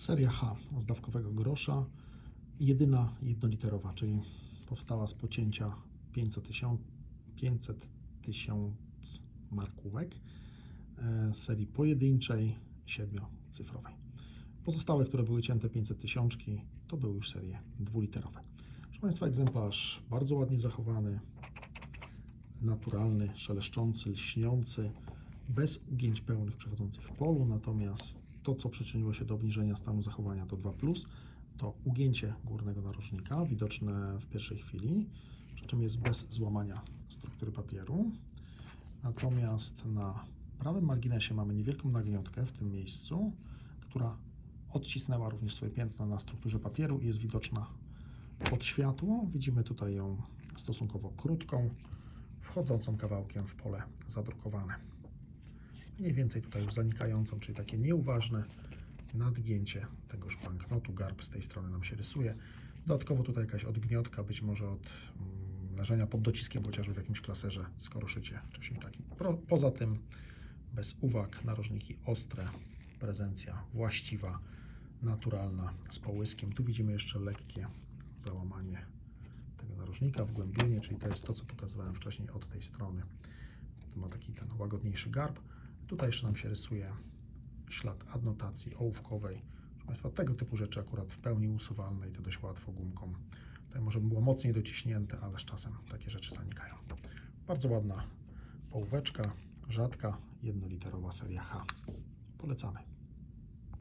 Seria H z dawkowego grosza, jedyna jednoliterowa, czyli powstała z pocięcia 500 tysiąc 500 tysiąc markówek e, serii pojedynczej, siedmiocyfrowej. Pozostałe, które były cięte 500 tysiączki, to były już serie dwuliterowe. Proszę Państwa, egzemplarz bardzo ładnie zachowany, naturalny, szeleszczący, lśniący, bez ugięć pełnych przechodzących w polu, natomiast to, co przyczyniło się do obniżenia stanu zachowania do 2+, to ugięcie górnego narożnika, widoczne w pierwszej chwili, przy czym jest bez złamania struktury papieru. Natomiast na prawym marginesie mamy niewielką nagniotkę w tym miejscu, która odcisnęła również swoje piętno na strukturze papieru i jest widoczna pod światło. Widzimy tutaj ją stosunkowo krótką, wchodzącą kawałkiem w pole zadrukowane. Mniej więcej tutaj już zanikającą, czyli takie nieuważne nadgięcie tegoż banknotu. Garb z tej strony nam się rysuje. Dodatkowo tutaj jakaś odgniotka, być może od mm, leżenia pod dociskiem, chociażby w jakimś klaserze, skoroszycie, czy czymś takim. Poza tym bez uwag, narożniki ostre, prezencja właściwa, naturalna, z połyskiem. Tu widzimy jeszcze lekkie załamanie tego narożnika, wgłębienie, czyli to jest to, co pokazywałem wcześniej od tej strony. Tu ma taki ten łagodniejszy garb. Tutaj jeszcze nam się rysuje ślad adnotacji ołówkowej. Proszę Państwa, tego typu rzeczy akurat w pełni usuwalne i to dość łatwo gumką. Tutaj może by było mocniej dociśnięte, ale z czasem takie rzeczy zanikają. Bardzo ładna ołóweczka, rzadka, jednoliterowa seria H. Polecamy.